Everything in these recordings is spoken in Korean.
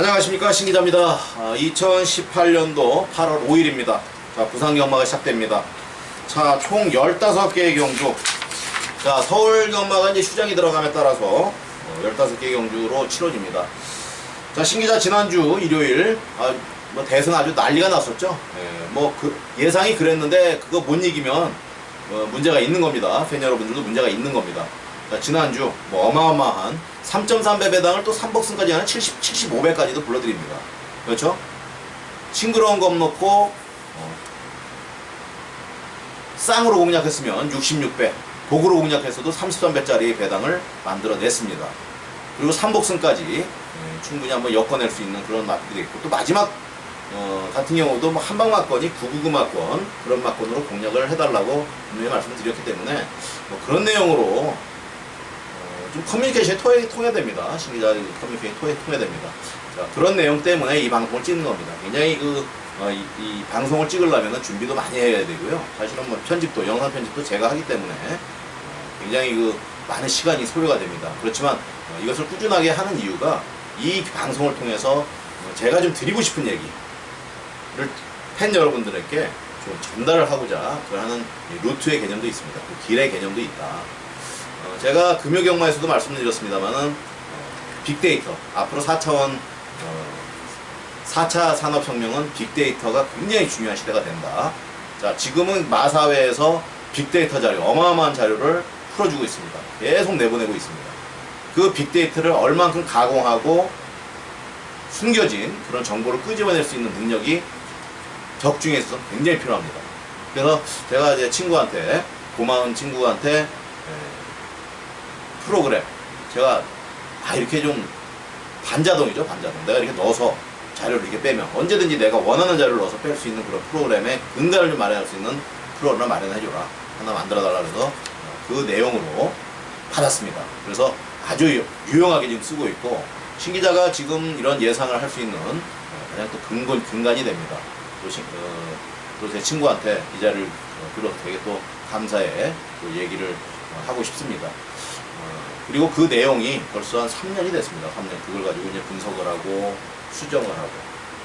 안녕하십니까 신기자입니다. 아, 2018년도 8월 5일입니다. 자 부산 경마가 시작됩니다. 자총 15개의 경주. 자 서울 경마가 이제 휴장이 들어감에 따라서 어, 15개 경주로 치러집니다. 자 신기자 지난주 일요일 아, 뭐 대선 아주 난리가 났었죠. 예, 뭐그 예상이 그랬는데 그거 못 이기면 어, 문제가 있는 겁니다. 팬 여러분들도 문제가 있는 겁니다. 자, 지난주 뭐 어마어마한 3.3배 배당을 또 3복승까지 하는 70, 75배까지도 불러드립니다. 그렇죠? 싱그러운 겁 넣고 어, 쌍으로 공략했으면 66배, 복으로 공략했어도 33배짜리 배당을 만들어냈습니다. 그리고 3복승까지 예, 충분히 한번 엮어낼 수 있는 그런 맛들이 있고 또 마지막 어, 같은 경우도 뭐 한방 막건이 999 막건 그런 막건으로 공략을 해달라고 분명히 말씀을 드렸기 때문에 뭐 그런 내용으로 어, 좀 커뮤니케이션이 통해, 통해됩니다. 신기자 커뮤니케이션이 통해, 통해됩니다. 자, 그런 내용 때문에 이 방송을 찍는 겁니다. 굉장히 그, 어, 이, 이 방송을 찍으려면 준비도 많이 해야 되고요. 사실은 뭐 편집도, 영상 편집도 제가 하기 때문에 어, 굉장히 그 많은 시간이 소요가 됩니다. 그렇지만 어, 이것을 꾸준하게 하는 이유가 이 방송을 통해서 어, 제가 좀 드리고 싶은 얘기를 팬 여러분들에게 좀 전달을 하고자 그하는 이 루트의 개념도 있습니다. 그 길의 개념도 있다. 어, 제가 금요 경마에서도 말씀드렸습니다만은 어, 빅데이터 앞으로 4차원 어, 4차 산업혁명은 빅데이터가 굉장히 중요한 시대가 된다. 자 지금은 마사회에서 빅데이터 자료 어마어마한 자료를 풀어주고 있습니다. 계속 내보내고 있습니다. 그 빅데이터를 얼만큼 가공하고 숨겨진 그런 정보를 끄집어낼 수 있는 능력이 적중에 있어서 굉장히 필요합니다. 그래서 제가 이제 친구한테 고마운 친구한테 에, 프로그램. 제가 아 이렇게 좀 반자동이죠 반자동. 내가 이렇게 넣어서 자료를 이렇게 빼면 언제든지 내가 원하는 자료를 넣어서 뺄 수 있는 그런 프로그램에 근간을 좀 마련할 수 있는 프로그램을 마련해줘라. 하나 만들어 달라 그래서 어, 그 내용으로 받았습니다. 그래서 아주 유- 유용하게 지금 쓰고 있고 신 기자가 지금 이런 예상을 할 수 있는 어, 가장 또 근본 근간이 됩니다. 또제 친구한테 이 자리를 어, 들어서 되게 또 감사해 또 얘기를 어, 하고 싶습니다. 어, 그리고 그 내용이 벌써 한 3년이 됐습니다. 3년. 그걸 가지고 이제 분석을 하고 수정을 하고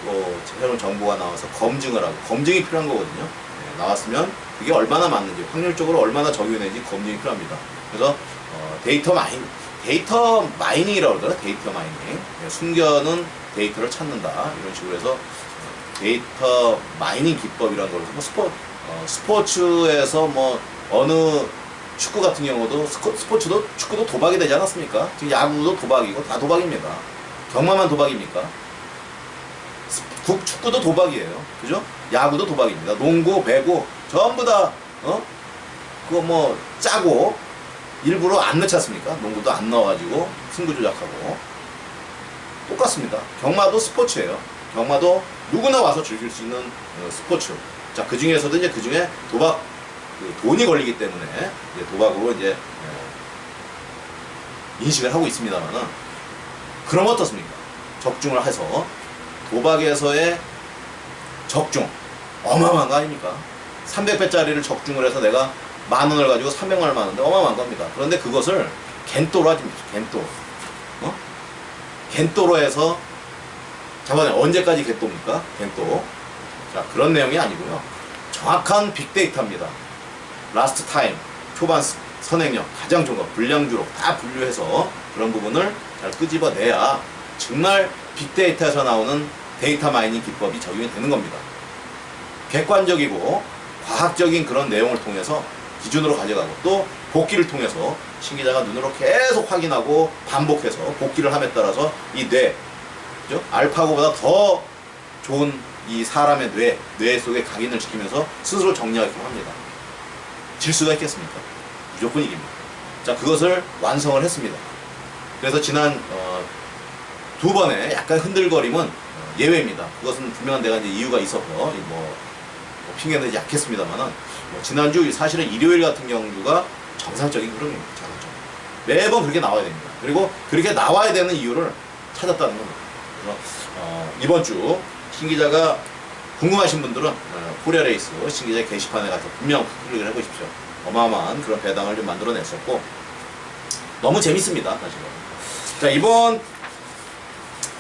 또 새로운 정보가 나와서 검증을 하고 검증이 필요한 거거든요. 네, 나왔으면 그게 얼마나 맞는지 확률적으로 얼마나 적용되는지 검증이 필요합니다. 그래서 어, 데이터 마인 데이터 마이닝이라고 그러더라 데이터 마이닝 네, 숨겨는 데이터를 찾는다 이런 식으로 해서 어, 데이터 마이닝 기법이라는 걸로 뭐 스포 어, 스포츠에서 뭐 어느 축구 같은 경우도 스코- 스포츠도 축구도 도박이 되지 않았습니까? 지금 야구도 도박이고 다 도박입니다. 경마만 도박입니까? 스- 국 축구도 도박이에요. 그죠? 야구도 도박입니다. 농구, 배구 전부 다 어? 그거 뭐 짜고 일부러 안 넣지 않습니까? 농구도 안 넣어가지고 승부 조작하고 똑같습니다. 경마도 스포츠예요. 경마도 누구나 와서 즐길 수 있는 어, 스포츠. 자, 그 중에서도 이제 그 중에 도박, 그 돈이 걸리기 때문에 이제 도박으로 이제 어, 인식을 하고 있습니다만은 그럼 어떻습니까? 적중을 해서 도박에서의 적중 어마어마한 거 아닙니까? 300배짜리를 적중을 해서 내가 만 원을 가지고 300만 원을 마는데 어마어마한 겁니다. 그런데 그것을 겐또로 하지 마십시오. 겐또. 어? 겐또로 해서 저번에 언제까지 겐또입니까? 겐또. 자, 그런 내용이 아니고요. 정확한 빅데이터입니다. 라스트 타임, 초반 스- 선행력, 가장 좋은 거, 불량주로 다 분류해서 그런 부분을 잘 끄집어내야 정말 빅데이터에서 나오는 데이터 마이닝 기법이 적용이 되는 겁니다. 객관적이고 과학적인 그런 내용을 통해서 기준으로 가져가고 또 복기를 통해서 신기자가 눈으로 계속 확인하고 반복해서 복기를 함에 따라서 이 뇌, 그죠? 알파고보다 더 좋은 이 사람의 뇌, 뇌 속에 각인을 시키면서 스스로 정리하게끔 합니다. 질 수가 있겠습니까? 무조건 이깁니다. 자, 그것을 완성을 했습니다. 그래서 지난 어, 두 번의 약간 흔들거림은 어, 예외입니다. 그것은 분명한 내가 이제 이유가 있어서 이 뭐, 뭐 핑계는 약했습니다만은 뭐 지난주 사실은 일요일 같은 경우가 정상적인 흐름입니다. 정상적. 매번 그렇게 나와야 됩니다. 그리고 그렇게 나와야 되는 이유를 찾았다는 겁니다. 그래서 어, 이번 주 신 기자가 궁금하신 분들은 어, 코리아 레이스 신기자 게시판에 가서 분명 클릭을 해보십시오. 어마어마한 그런 배당을 좀 만들어냈었고 너무 재밌습니다. 사실은. 자 이번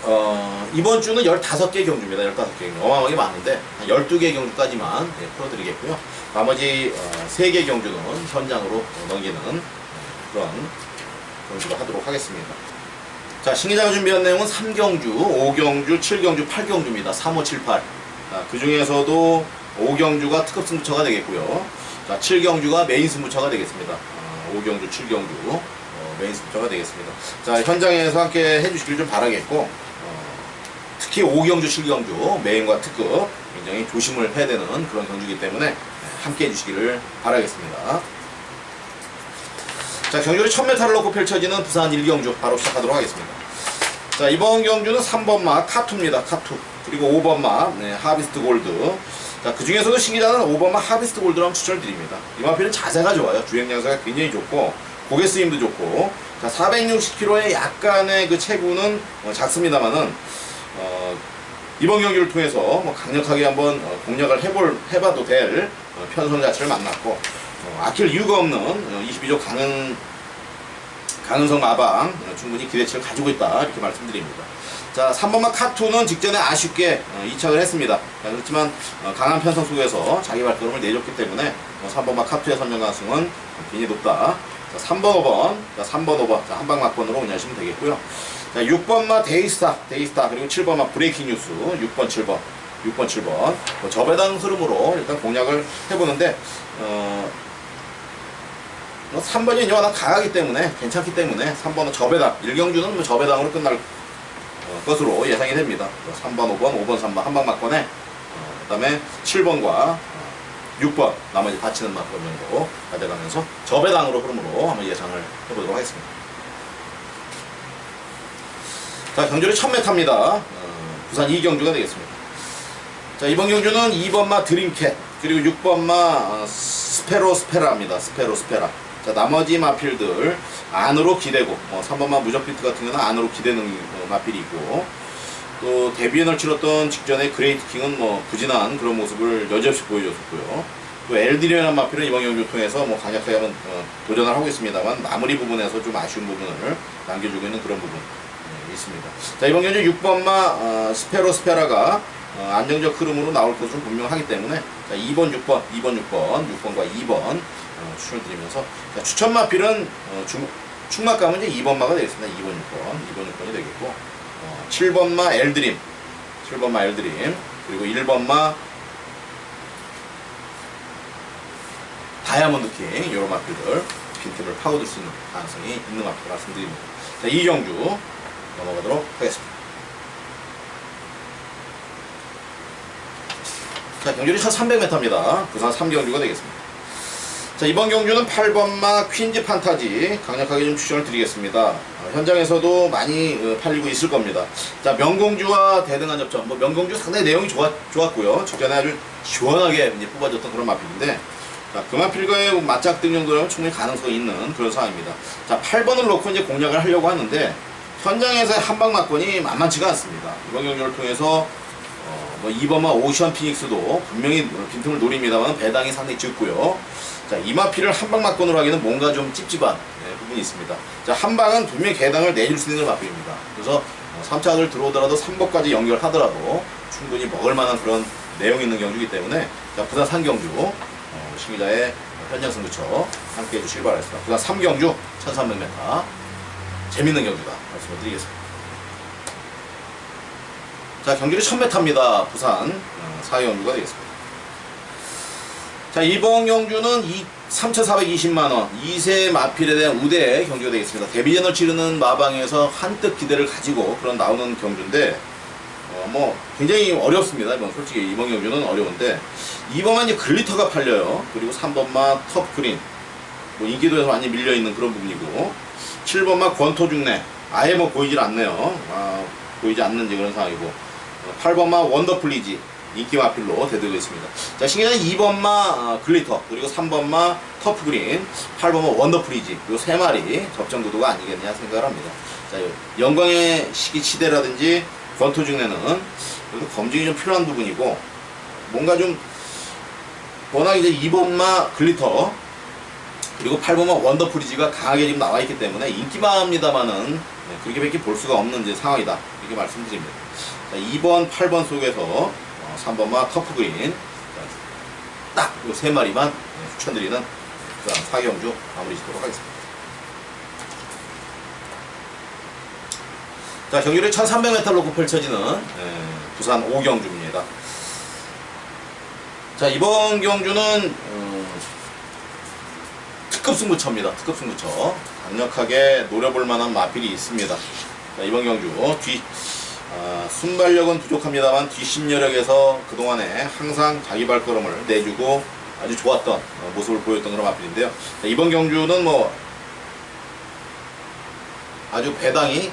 어, 이번 주는 15개 경주입니다. 15개 경주. 어마어마하게 많은데, 한 12개 경주까지만 예, 풀어드리겠고요. 나머지 어, 3개 경주는 현장으로 어, 넘기는 어, 그런 경주를 하도록 하겠습니다. 자, 신기자가 준비한 내용은 3경주, 5경주, 7경주, 8경주입니다. 3, 5, 7, 8. 자, 그 중에서도 5경주가 특급 승부처가 되겠고요. 자, 7경주가 메인 승부처가 되겠습니다. 어, 5경주, 7경주 어, 메인 승부처가 되겠습니다. 자, 현장에서 함께 해주시길 좀 바라겠고, 어, 특히 5경주, 7경주 메인과 특급 굉장히 조심을 해야 되는 그런 경주이기 때문에 함께 해주시기를 바라겠습니다. 자, 경주를 1000m를 놓고 펼쳐지는 부산 1경주 바로 시작하도록 하겠습니다. 자, 이번 경주는 3번마 카투입니다. 카투. 그리고 5번마 네, 하비스트 골드. 자, 그 중에서도 신기자는 5번마 하비스트 한번 추천을 드립니다. 이 마필은 자세가 좋아요. 주행 양사가 굉장히 좋고, 고개 쓰임도 좋고, 자, 460km의 약간의 그 체구는 어, 작습니다만은, 어, 이번 경기를 통해서 뭐 강력하게 한번 어, 공략을 해볼, 해봐도 될 어, 편성 자체를 만났고, 어, 아낄 이유가 없는 어, 22조 강은 강은성 마방 어, 충분히 기대치를 가지고 있다 이렇게 말씀드립니다. 자 3번마 카투는 직전에 아쉽게 어, 이착을 했습니다. 자, 그렇지만 어, 강한 편성 속에서 자기 발걸음을 내줬기 때문에 어, 3번마 카투의 선정 가능성은 굉장히 높다. 자, 3번 5번, 자, 3번 5번, 자, 한방 막번으로 운영하시면 되겠고요. 자, 6번마 데이스타, 데이스타 그리고 7번마 브레이킹 뉴스, 6번 7번, 6번 7번 뭐 저배당 흐름으로 일단 공략을 해보는데 어, 뭐 3번이 이제 워낙 강하기 때문에 괜찮기 때문에 3번은 저배당 1경주는 뭐 저배당으로 끝날 어, 것으로 예상이 됩니다. 3번 5번 5번 3번 한방 막번에 어, 그 다음에 7번과 6번 나머지 받치는 막번 정도 가져가면서 저배당으로 흐름으로 한번 예상을 해보도록 하겠습니다. 자 경주는 1000m입니다. 어, 부산 2경주가 되겠습니다. 자 이번 경주는 2번마 드림캣 그리고 6번마 어, 스페로 스페라입니다. 스페로 스페라 자 나머지 마필들 안으로 기대고 뭐 3번마 무적 비트 같은 경우는 안으로 기대는 어, 마필이 있고 또 데뷔전을 치렀던 직전에 그레이트 킹은 뭐 부진한 그런 모습을 여지없이 보여줬었고요. 또 엘디리언한 마필은 이번 경주 통해서 뭐 강력하게 한번 어, 도전을 하고 있습니다만 마무리 부분에서 좀 아쉬운 부분을 남겨주고 있는 그런 부분 네, 있습니다. 자 이번 경주 6번마 어, 스페로 스페라가 어, 안정적 흐름으로 나올 것은 분명하기 때문에 자, 2번, 6번, 2번, 6번, 6번과 2번 어, 추천을 드리면서 자, 추천 마필은 어, 중, 충막감은 이제 2번마가 되겠습니다. 2번, 6번, 2번, 6번이 되겠고 어, 7번마 엘드림, 7번마 엘드림 그리고 1번마 다이아몬드 킹 이런 마필들 빈틈을 파고들 수 있는 가능성이 있는 마필 말씀드립니다. 자, 이경주 넘어가도록 하겠습니다. 자, 경주는 1300m입니다. 부산 3경주가 되겠습니다. 자, 이번 경주는 8번마 퀸즈 판타지 강력하게 좀 추천을 드리겠습니다. 어, 현장에서도 많이 어, 팔리고 있을 겁니다. 자, 명공주와 대등한 접점. 뭐 명공주 상당히 내용이 좋았, 좋았고요. 직전에 아주 시원하게 이제 뽑아줬던 그런 마필인데 자, 그 마필과의 맞짝등 정도라면 충분히 가능성이 있는 그런 상황입니다. 자, 8번을 놓고 이제 공략을 하려고 하는데 현장에서의 한방 맞건이 만만치가 않습니다. 이번 경주를 통해서 어, 뭐 2번마 오션 피닉스도 분명히 빈틈을 노립니다만 배당이 상당히 적고요. 자, 이마피를 한방 막건으로 하기는 뭔가 좀 찝찝한 네, 부분이 있습니다. 자, 한방은 분명히 개당을 내줄 수 있는 마피입니다. 그래서 어, 3차를 들어오더라도 3번까지 연결하더라도 충분히 먹을 만한 그런 내용 있는 경주이기 때문에 자, 부산 3경주 어, 신기자의 현장 승 부처 함께 해주시기 바라겠습니다. 부산 3경주 1300m 재밌는 경주다 말씀을 드리겠습니다. 자, 경기는 1000m입니다. 부산 어, 4경주가 되겠습니다. 자, 이번 경주는 3,420만원, 2세 마필에 대한 우대 경주가 되겠습니다. 데뷔전을 치르는 마방에서 한뜻 기대를 가지고 그런 나오는 경주인데, 어, 뭐, 굉장히 어렵습니다. 이번, 솔직히 이번 경주는 어려운데, 2번만 이제 글리터가 팔려요. 그리고 3번만 톱 그린, 뭐, 인기도에서 많이 밀려있는 그런 부분이고, 7번만 권토 중내, 아예 뭐 보이질 않네요. 아, 보이지 않는지 그런 상황이고, 8번마 원더플리지 인기 마필로 대들고 있습니다. 자, 신기자는 2번마 어, 글리터, 그리고 3번마 터프그린, 8번마 원더플리지, 요 세 마리 접전도도가 아니겠냐 생각을 합니다. 자, 요 영광의 시기 치대라든지 권토 중에는 그래도 검증이 좀 필요한 부분이고, 뭔가 좀, 워낙 이제 2번마 글리터, 그리고 8번마 원더프리지가 강하게 지금 나와 있기 때문에 인기만 합니다만은 네, 그렇게밖에 볼 수가 없는 이제 상황이다. 이렇게 말씀드립니다. 자, 2번, 8번 속에서 어, 3번마 터프그린 딱 이 세 마리만 네, 추천드리는 그다음 4경주 마무리 짓도록 하겠습니다. 자, 경주를 1300m 놓고 펼쳐지는 예, 부산 5경주입니다. 자, 이번 경주는 음, 특급 승부처입니다. 특급 승부처. 강력하게 노려볼 만한 마필이 있습니다. 자, 이번 경주 뒤 아, 순발력은 부족합니다만 뒷심여력에서 그동안에 항상 자기 발걸음을 내주고 아주 좋았던 어, 모습을 보였던 그런 마필인데요. 자, 이번 경주는 뭐 아주 배당이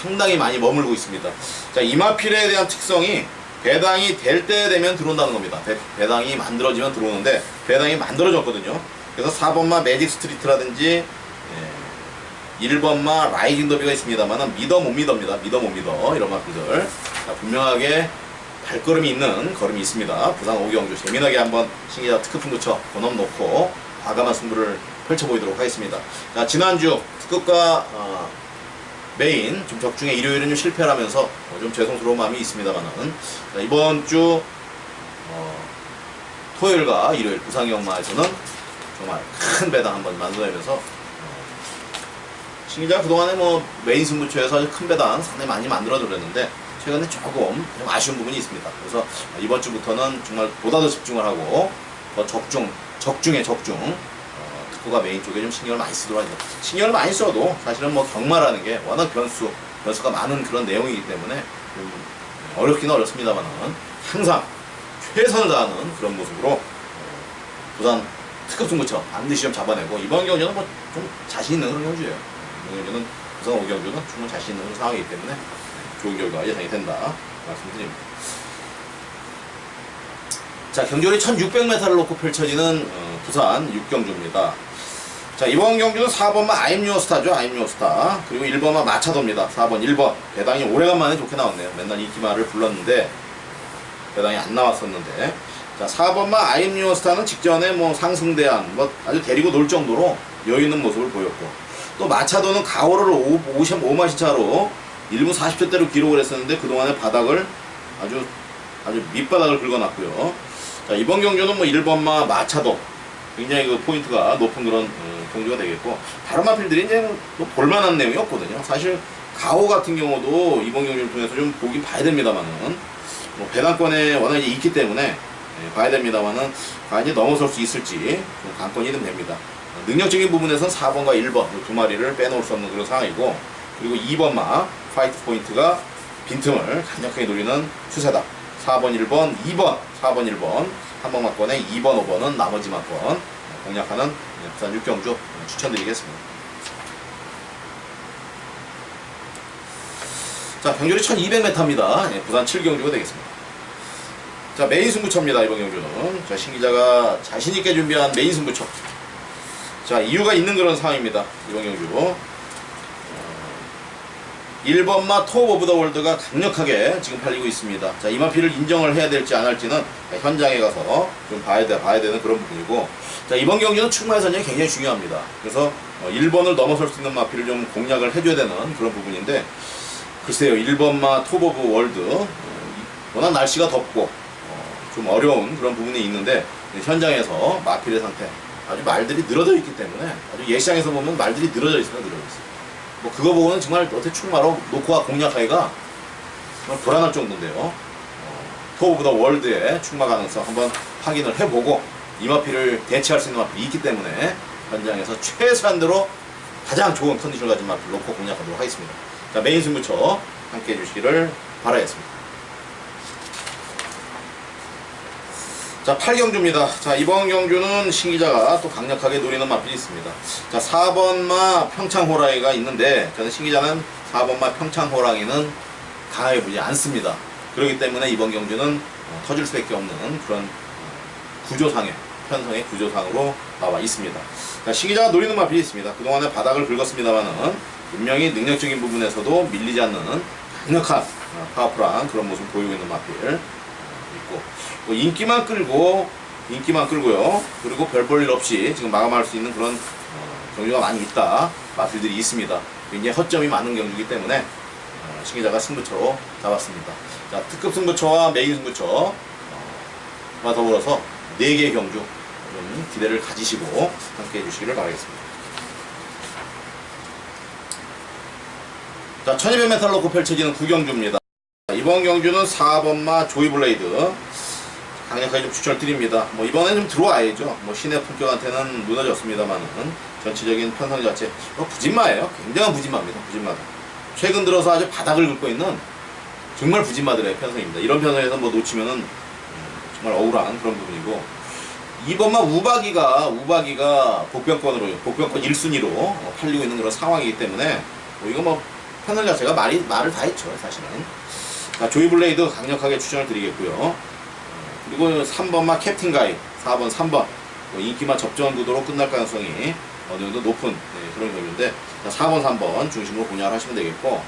상당히 많이 머물고 있습니다. 자, 이마필에 대한 특성이 배당이 될 때 되면 들어온다는 겁니다. 배, 당이 만들어지면 들어오는데 배당이 만들어졌거든요. 그래서 4번마 매직 스트리트라든지 예, 1번마 라이징 더비가 있습니다만 믿어 못 믿어입니다. 믿어 못 믿어 이런 마필들 자, 분명하게 발걸음이 있는 걸음이 있습니다. 부산 오경주 재미나게 한번 신기자 특급 승부처 번업 놓고 과감한 승부를 펼쳐 보이도록 하겠습니다. 자, 지난주 특급과 어, 메인 좀 적중에 일요일은 좀 실패를 하면서 어, 좀 죄송스러운 마음이 있습니다만은 자, 이번 주 어, 토요일과 일요일 부산 경마에서는 정말 큰 배당 한번 만들어내면서 어, 신기자 그동안에 뭐 메인 승부처에서 큰 배당 상당히 많이 만들어드렸는데 최근에 조금 좀 아쉬운 부분이 있습니다. 그래서 이번 주부터는 정말 보다 더 집중을 하고 더 적중, 적중에 적중 어, 특구가 메인 쪽에 좀 신경을 많이 쓰도록 하죠. 신경을 많이 써도 사실은 뭐 경마라는 게 워낙 변수, 변수가 많은 그런 내용이기 때문에 좀 어렵기는 어렵습니다만은 항상 최선을 다하는 그런 모습으로 어, 부산 특급 승부처 반드시 좀 잡아내고 이번 경주는 뭐 좀 자신 있는 그런 경주예요. 경주는 부산 오경주는 충분히 자신 있는 상황이기 때문에 좋은 결과 예상이 된다 말씀드립니다. 자 경주리 1600m를 놓고 펼쳐지는 어, 부산 6경주입니다. 자 이번 경주는 4번마 아임유어스타죠 아임유어스타. 그리고 1번마 마차도입니다. 4번 1번. 배당이 오래간만에 좋게 나왔네요. 맨날 이기마를 불렀는데 배당이 안 나왔었는데. 자 4번마 아임유어스타는 직전에 뭐 상승대한 뭐 아주 데리고 놀 정도로 여유 있는 모습을 보였고 또 마차도는 가오를 55마시 차로 1분 40초대로 기록을 했었는데 그동안의 바닥을 아주 아주 밑바닥을 긁어놨고요 자 이번 경주는 뭐 1번마 마차도 굉장히 그 포인트가 높은 그런 어, 경주가 되겠고 다른 마필들이 이제 뭐 볼만한 내용이 없거든요. 사실 가오 같은 경우도 이번 경주를 통해서 좀 보긴 봐야 됩니다만은 뭐 배당권에 워낙 이제 있기 때문에 예, 봐야 됩니다만은 과연 이제 넘어설 수 있을지 좀 관건이 좀 됩니다. 어, 능력적인 부분에서는 4번과 1번 이두 마리를 빼놓을 수 없는 그런 상황이고 그리고 2번마 파이트 포인트가 빈틈을 강력하게 노리는 추세다. 4번, 1번, 2번, 4번, 1번 한번 막권에 2번, 5번은 나머지 막권 공략하는 부산 6경주 추천드리겠습니다. 자, 경주리 1200m입니다. 예, 부산 7경주가 되겠습니다. 자, 메인 승부처입니다. 이번 경주는. 자, 신기자가 자신있게 준비한 메인 승부처. 자, 이유가 있는 그런 상황입니다. 이번 경주. 1번마 톱 오브 더 월드가 강력하게 지금 팔리고 있습니다. 자, 이마피를 인정을 해야 될지 안 할지는 현장에 가서 좀 봐야 돼, 봐야 되는 그런 부분이고. 자, 이번 경기는 출마의 선정이 굉장히 중요합니다. 그래서 어, 1번을 넘어설 수 있는 마피를 좀 공략을 해줘야 되는 그런 부분인데, 글쎄요, 1번마 톱 오브 월드. 어, 워낙 날씨가 덥고, 어, 좀 어려운 그런 부분이 있는데, 현장에서 마필의 상태, 아주 말들이 늘어져 있기 때문에, 아주 예시장에서 보면 말들이 늘어져 있어요, 늘어져 있어요. 뭐 그거 보고는 정말 어떻게 충마로 노코와 공략하기가 정말 불안할 정도인데요. 어, 토 오브 더 월드의 충마 가능성 한번 확인을 해보고 이마피를 대체할 수 있는 마필이 있기 때문에 현장에서 최소한대로 가장 좋은 컨디션 가진 마필 놓고 공략하도록 하겠습니다. 자 메인 승부처 함께 해주시기를 바라겠습니다. 자, 8경주입니다. 자, 이번 경주는 신기자가 또 강력하게 노리는 마필이 있습니다. 자, 4번마 평창호랑이가 있는데, 저는 신기자는 4번마 평창호랑이는 강하게 보지 않습니다. 그렇기 때문에 이번 경주는 어, 터질 수밖에 없는 그런 어, 구조상의, 편성의 구조상으로 나와 있습니다. 자, 신기자가 노리는 마필이 있습니다. 그동안에 바닥을 긁었습니다만은, 분명히 능력적인 부분에서도 밀리지 않는 강력한, 어, 파워풀한 그런 모습을 보이고 있는 마필. 있고 뭐 인기만 끌고 인기만 끌고요 그리고 별 볼 일 없이 지금 마감할 수 있는 그런 어, 경주가 많이 있다 마필들이 있습니다 굉장히 허점이 많은 경주이기 때문에 어, 신기자가 승부처로 잡았습니다. 자, 특급 승부처와 메인 승부처와 더불어서 4개 경주 좀 기대를 가지시고 함께 해주시기를 바라겠습니다. 자, 1200m 놓고 펼쳐지는 구경주입니다. 이번 경주는 4번마 조이블레이드 강력하게 좀 추천을 드립니다. 뭐 이번에 좀 들어와야죠. 뭐 신의 품격한테는 무너졌습니다만은 전체적인 편성 자체 뭐 부진마예요. 굉장한 부진마입니다. 부진마다. 최근 들어서 아주 바닥을 긁고 있는 정말 부진마들의 편성입니다. 이런 편성에서 뭐 놓치면은 음, 정말 억울한 그런 부분이고 이번만 우박이가 우박이가 복병권으로 복병권 1순위로 어, 팔리고 있는 그런 상황이기 때문에 뭐 이거 뭐 패널 자체가 말이 말을 다 했죠 사실은. 자, 조이 블레이드 강력하게 추천을 드리겠고요. 어, 그리고 3번만 캡틴 가이, 4번, 3번. 뭐 인기만 접전 구도로 끝날 가능성이 어느 정도 높은 네, 그런 경우인데 자, 4번, 3번 중심으로 공략을 하시면 되겠고.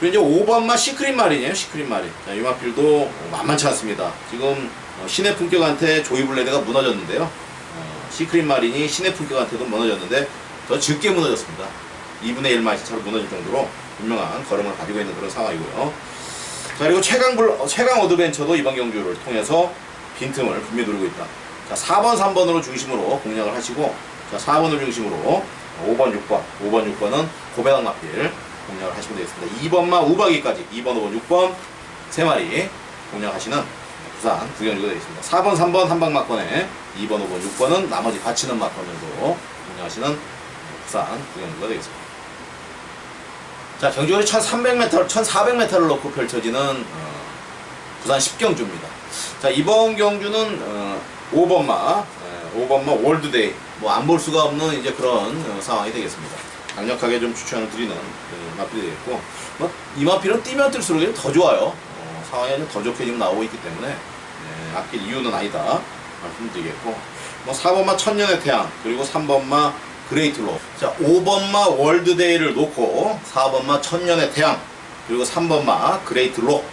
그리고 이제 5번만 시크릿 마린이에요 시크릿 마린. 자, 유마필도 만만치 않습니다. 지금 어, 신의 품격한테 조이 블레이드가 무너졌는데요. 어, 시크릿 마린이 신의 품격한테도 무너졌는데 더 적게 무너졌습니다. 2분의 1 마이차로 무너질 정도로 분명한 걸음을 가지고 있는 그런 상황이고요 자 그리고 최강 블 어, 최강 어드벤처도 이번 경주를 통해서 빈틈을 분명히 누르고 있다. 자 4번 3번으로 중심으로 공략을 하시고 자 4번을 중심으로 5번 6번 5번 6번은 고배당 마필 공략을 하시면 되겠습니다. 2번만 우박이까지 2번 5번 6번 세 마리 공략하시는 부산 구경주가 되겠습니다. 4번 3번 한방 막번에 2번 5번 6번은 나머지 받치는 막번 정도 공략하시는 부산 구경주가 되겠습니다. 자, 경주거리 1300m, 1400m를 놓고 펼쳐지는 어, 부산 10경주입니다. 자, 이번 경주는 어, 5번마, 에, 5번마 월드데이, 뭐 안 볼 수가 없는 이제 그런 어, 상황이 되겠습니다. 강력하게 좀 추천을 드리는 그 마필이 되겠고, 뭐, 이 마필은 뛰면 뛸수록 더 좋아요. 어, 상황이 아주 더 좋게 지금 나오고 있기 때문에, 예, 아낄 이유는 아니다. 말씀드리겠고, 뭐 4번마 천년의 태양, 그리고 3번마 그레이트로. 자, 5번마 월드데이를 놓고 4번마 천년의 태양 그리고 3번마 그레이트로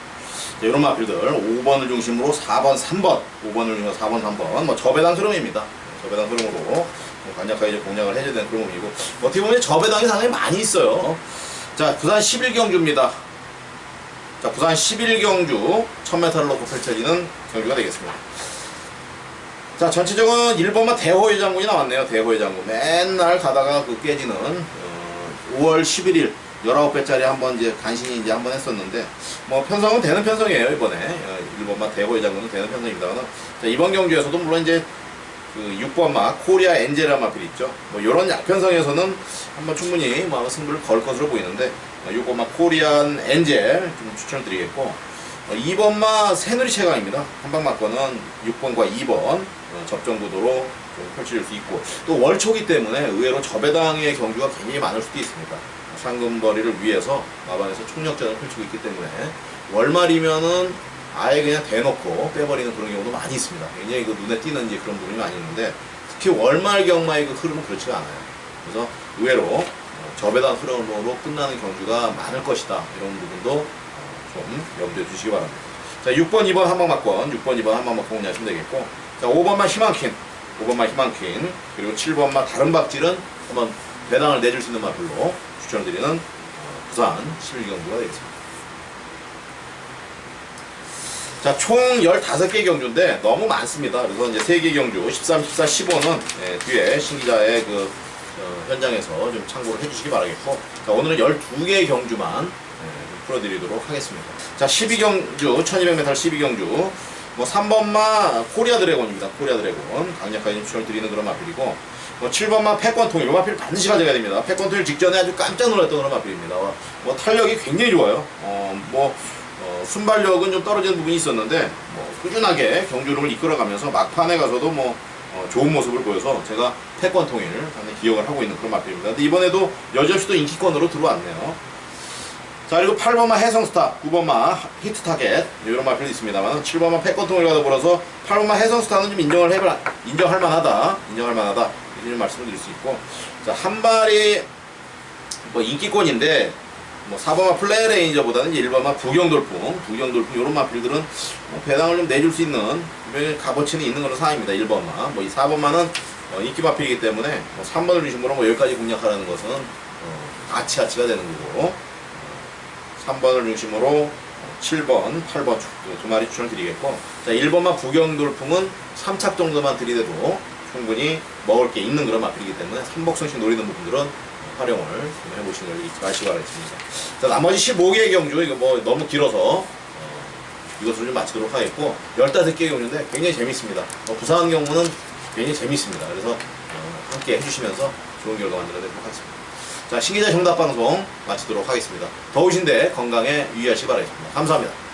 자, 이런 마필들 5번을 중심으로 4번, 3번 5번을 중심으로 4번, 3번 뭐 저배당 흐름입니다. 저배당 흐름으로 뭐 간략하게 이제 공략을 해줘야 되는 그런 부분이고 어떻게 보면 저배당이 상당히 많이 있어요. 자, 부산 11경주입니다. 자, 부산 11경주 1000m를 놓고 펼쳐지는 경주가 되겠습니다. 자, 전체적으로 1번만 대호의 장군이 나왔네요. 대호의 장군. 맨날 가다가 그 깨지는, 어, 5월 11일, 19배짜리 한번 이제 간신히 이제 한번 했었는데, 뭐 편성은 되는 편성이에요, 이번에. 어, 1번만 대호의 장군은 되는 편성입니다만. 자, 이번 경주에서도 물론 이제 그 6번마 코리아 엔젤라 마필 있죠. 뭐 요런 약편성에서는 한번 충분히 뭐 승부를 걸 것으로 보이는데, 어, 6번마 코리안 엔젤 좀 추천을 드리겠고, 어, 2번마 새누리 최강입니다. 한방 맞고는 6번과 2번 어, 접전 구도로 좀 펼쳐질 수 있고 또 월초기 때문에 의외로 저배당의 경주가 굉장히 많을 수도 있습니다. 상금거리를 위해서 마반에서 총력전을 펼치고 있기 때문에 월말이면은 아예 그냥 대놓고 빼버리는 그런 경우도 많이 있습니다. 굉장히 그 눈에 띄는 이제 그런 부분이 많이 있는데 특히 월말 경마의 그 흐름은 그렇지가 않아요. 그래서 의외로 어, 저배당 흐름으로 끝나는 경주가 많을 것이다. 이런 부분도 어, 좀 염두에 두시기 바랍니다. 자, 6번, 2번 한방 맞권, 6번, 2번 한방 맞권 공략하시면 되겠고, 자, 5번만 희망퀸, 5번만 희망퀸, 그리고 7번만 다른 박질은 한번 배당을 내줄 수 있는 마필로 추천을 드리는 어, 부산 11경주가 되겠습니다. 자, 총 15개 경주인데 너무 많습니다. 그래서 이제 3개 경주, 13, 14, 15는 예, 뒤에 신기자의 그 어, 현장에서 좀 참고를 해주시기 바라겠고, 자, 오늘은 12개의 경주만 예, 좀 풀어드리도록 하겠습니다. 자, 12경주, 1200m 12경주, 뭐 3번마 코리아 드래곤입니다. 코리아 드래곤. 강력하게 추천을 드리는 그런 마필이고, 뭐 7번마 패권 통일. 이 마필 반드시 가져가야 됩니다. 패권 통일 직전에 아주 깜짝 놀랐던 그런 마필입니다. 뭐, 뭐 탄력이 굉장히 좋아요. 어, 뭐, 어, 순발력은 좀 떨어지는 부분이 있었는데, 뭐 꾸준하게 경주를 이끌어가면서 막판에 가서도 뭐, 어, 좋은 모습을 보여서 제가 패권 통일 상당히 기억을 하고 있는 그런 마필입니다. 근데 이번에도 여지없이 또 인기권으로 들어왔네요. 자 그리고 8번마 해성스타, 9번마 히트 타겟. 이런 마필이 있습니다만 7번마 패권통을 가다 보러서 8번마 해성스타는 좀 인정을 해봐 인정할 만하다. 인정할 만하다. 이런 말씀을 드릴 수 있고. 자 한 발이 뭐 인기권인데 뭐 4번마 플레이 레인저보다는 이제 1번마 부경돌풍 부경돌풍 이런 마필들은 뭐 배당을 좀 내줄 수 있는 값어치는 있는 그런 상황입니다 1번마 뭐이 4번마는 어, 인기 마필이기 때문에 뭐 3번을 중심으로 뭐 여기까지 공략하라는 것은 어, 아치아치가 되는 거고 3번을 중심으로 7번, 8번 두 마리 추천을 드리겠고 자 1번만 부경돌풍은 3착 정도만 들이대도 충분히 먹을 게 있는 그런 맛들이기 때문에 삼복성식 노리는 분들은 활용을 좀 해보시는 걸 잊지 마시기 바라겠습니다. 자 나머지 15개의 경주 이거 뭐 너무 길어서 어, 이것을 좀 마치도록 하겠고 15개의 경주인데 굉장히 재밌습니다. 어, 부상한 경우는 굉장히 재밌습니다. 그래서 어, 함께 해주시면서 좋은 결과 만들어내도록 하겠습니다. 자, 신기자 정답 방송 마치도록 하겠습니다. 더우신데 건강에 유의하시기 바라겠습니다. 감사합니다.